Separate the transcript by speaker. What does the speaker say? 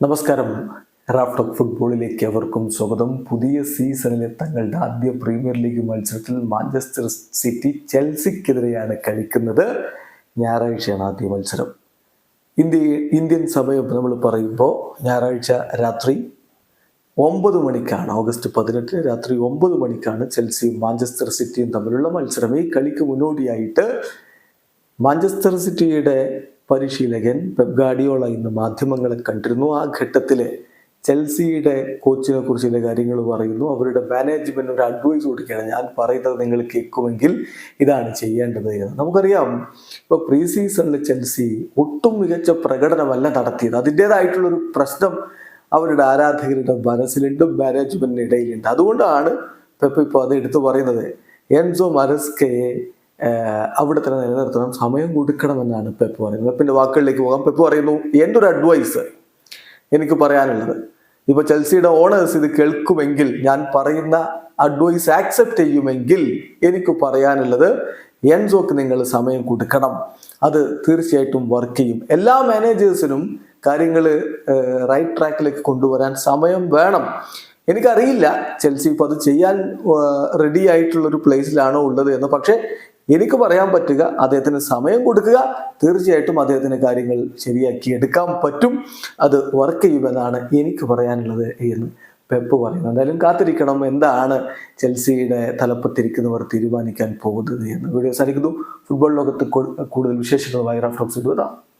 Speaker 1: നമസ്കാരം. റാഫ്റ്റോക്ക് ഫുട്ബോളിലേക്ക് അവർക്കും സ്വാഗതം. പുതിയ സീസണിലെ തങ്ങളുടെ ആദ്യ പ്രീമിയർ ലീഗ് മത്സരത്തിൽ മാഞ്ചസ്റ്റർ സിറ്റി ചെൽസിക്കെതിരെയാണ് കളിക്കുന്നത്. ഞായറാഴ്ചയാണ് ആദ്യ മത്സരം. ഇന്ത്യ ഇന്ത്യൻ സമയം നമ്മൾ പറയുമ്പോൾ ഞായറാഴ്ച രാത്രി ഒമ്പത് മണിക്കാണ് ഓഗസ്റ്റ് പതിനെട്ടിന് രാത്രി ഒമ്പത് മണിക്കാണ് ചെൽസിയും മാഞ്ചസ്റ്റർ സിറ്റിയും തമ്മിലുള്ള മത്സരം. ഈ കളിക്ക് മുന്നോടിയായിട്ട് മാഞ്ചസ്റ്റർ സിറ്റിയുടെ പരിശീലകൻ പെപ് ഗാഡിയോള ഇന്ന് മാധ്യമങ്ങളെ കണ്ടിരുന്നു. ആ ഘട്ടത്തിൽ ചെൽസിയുടെ കോച്ചിനെ കുറിച്ച് ചില കാര്യങ്ങൾ പറയുന്നു. അവരുടെ മാനേജ്മെന്റ് ഒരു അഡ്വൈസ് കൊടുക്കുകയാണ്. ഞാൻ പറയുന്നത് നിങ്ങൾ കേൾക്കുമെങ്കിൽ ഇതാണ് ചെയ്യേണ്ടത് എന്ന്. നമുക്കറിയാം ഇപ്പോൾ പ്രീ സീസണിൽ ചെൽസി ഒട്ടും മികച്ച പ്രകടനമല്ല നടത്തിയത്. അതിന്റെതായിട്ടുള്ളൊരു പ്രശ്നം അവരുടെ ആരാധകരുടെ മനസ്സിലുണ്ട് മാനേജ്മെന്റിന് ഇടയിലുണ്ട്. അതുകൊണ്ടാണ് പെപ്പ് ഇപ്പോൾ അത് എടുത്തു പറയുന്നത്. എൻസോ മരസ്കയെ അവിടെ തന്നെ നിലനിർത്തണം. സമയം കൊടുക്കണമെന്നാണ് പെപ്പ് പറയുന്നത്. പെപ്പിന്റെ വാക്കുകളിലേക്ക് പോകാം. പെപ്പ് പറയുന്നു എന്റെ ഒരു അഡ്വൈസ് എനിക്ക് പറയാനുള്ളത്. ഇപ്പൊ ചെൽസിയുടെ ഓണേഴ്സ് ഇത് കേൾക്കുമെങ്കിൽ ഞാൻ പറയുന്ന അഡ്വൈസ് ആക്സെപ്റ്റ് ചെയ്യുമെങ്കിൽ എനിക്ക് പറയാനുള്ളത് എൻസോക്ക് നിങ്ങൾ സമയം കൊടുക്കണം. അത് തീർച്ചയായിട്ടും വർക്ക് ചെയ്യും. എല്ലാ മാനേജേഴ്സിനും കാര്യങ്ങൾ റൈറ്റ് ട്രാക്കിലേക്ക് കൊണ്ടുവരാൻ സമയം വേണം. എനിക്കറിയില്ല ചെൽസി ഇപ്പോൾ അത് ചെയ്യാൻ റെഡി ആയിട്ടുള്ളൊരു പ്ലേസിലാണോ ഉള്ളത് എന്ന്. പക്ഷേ എനിക്ക് പറയാൻ പറ്റുക അദ്ദേഹത്തിന് സമയം കൊടുക്കുക. തീർച്ചയായിട്ടും അദ്ദേഹത്തിന് കാര്യങ്ങൾ ശരിയാക്കി എടുക്കാൻ പറ്റും. അത് വർക്ക് ചെയ്യുമെന്നാണ് എനിക്ക് പറയാനുള്ളത് എന്ന് പെപ്പ് പറയുന്നു. എന്തായാലും കാത്തിരിക്കണം എന്താണ് ചെൽസിയുടെ തലപ്പത്തിരിക്കുന്നവർ തീരുമാനിക്കാൻ പോകുന്നത് എന്ന്. വീഡിയോ സാധിക്കുന്നു ഫുട്ബോൾ ലോകത്ത് കൂടുതൽ വിശേഷങ്ങളുമായി റഫറൻസ് ഇടുവതാം